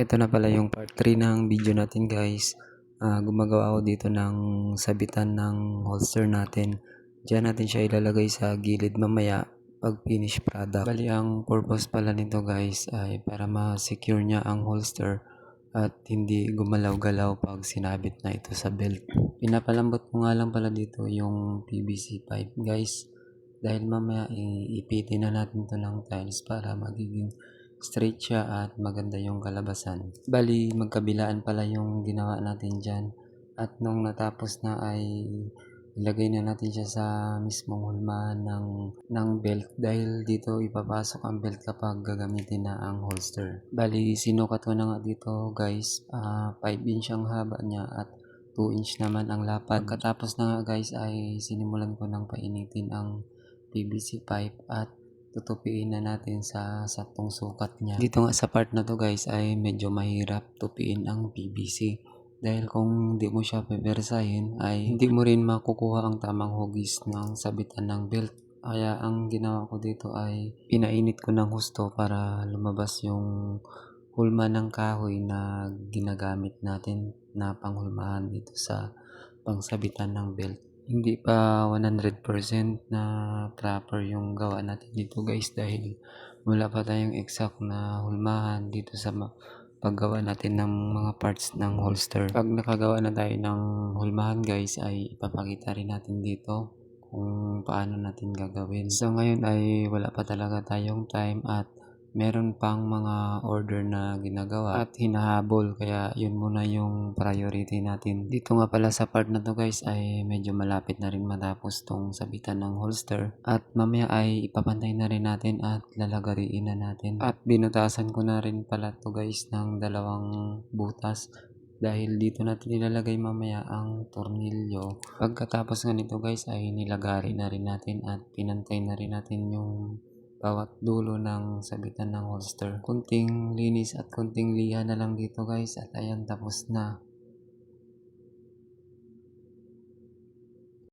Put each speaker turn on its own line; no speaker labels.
Ito na pala yung part 3 ng video natin guys. Ah, gumagawa ako dito ng sabitan ng holster natin. Diyan natin siya ilalagay sa gilid mamaya pag finish product. Bali ang purpose pala nito guys ay para ma-secure niya ang holster at hindi gumalaw-galaw pag sinabit na ito sa belt. Pinapalambot ko nga lang pala dito yung PVC pipe guys. Dahil mamaya iipitin na natin to ng tiles para magiging straight siya at maganda yung kalabasan. Bali, magkabilaan pala yung ginawa natin dyan. At nung natapos na ay ilagay na natin siya sa mismong hulmahan ng, ng belt dahil dito ipapasok ang belt kapag gagamitin na ang holster. Bali, sinukat ko na nga dito guys. ah 5 inch ang haba niya at 2 inch naman ang lapad. Pagkatapos na nga guys ay sinimulan ko ng painitin ang PVC pipe at tutupiin na natin sa saktong sukat niya. Dito nga sa part na to guys ay medyo mahirap tupiin ang PVC. Dahil kung hindi mo siya pepersahin ay hindi mo rin makukuha ang tamang hugis ng sabitan ng belt. Kaya ang ginawa ko dito ay pinainit ko ng husto para lumabas yung hulma ng kahoy na ginagamit natin na panghulmahan dito sa pangsabitan ng belt hindi pa 100% na proper yung gawa natin dito guys dahil wala pa tayong exact na hulmahan dito sa paggawa natin ng mga parts ng holster. Pag nakagawa na tayo ng hulmahan guys ay ipapakita rin natin dito kung paano natin gagawin. So ngayon ay wala pa talaga tayong time at meron pang mga order na ginagawa at hinahabol kaya yun muna yung priority natin. Dito nga pala sa part na to guys ay medyo malapit na rin matapos tong sabitan ng holster at mamaya ay ipapantay na rin natin at lalagariin na natin. At binutasan ko na rin pala to guys ng dalawang butas dahil dito natin ilalagay mamaya ang tornilyo. Pagkatapos nga nito guys ay nilagari na rin natin at pinantay na rin natin yung bawat dulo ng sabitan ng holster. Kunting linis at kunting liha na lang dito guys at ayan tapos na.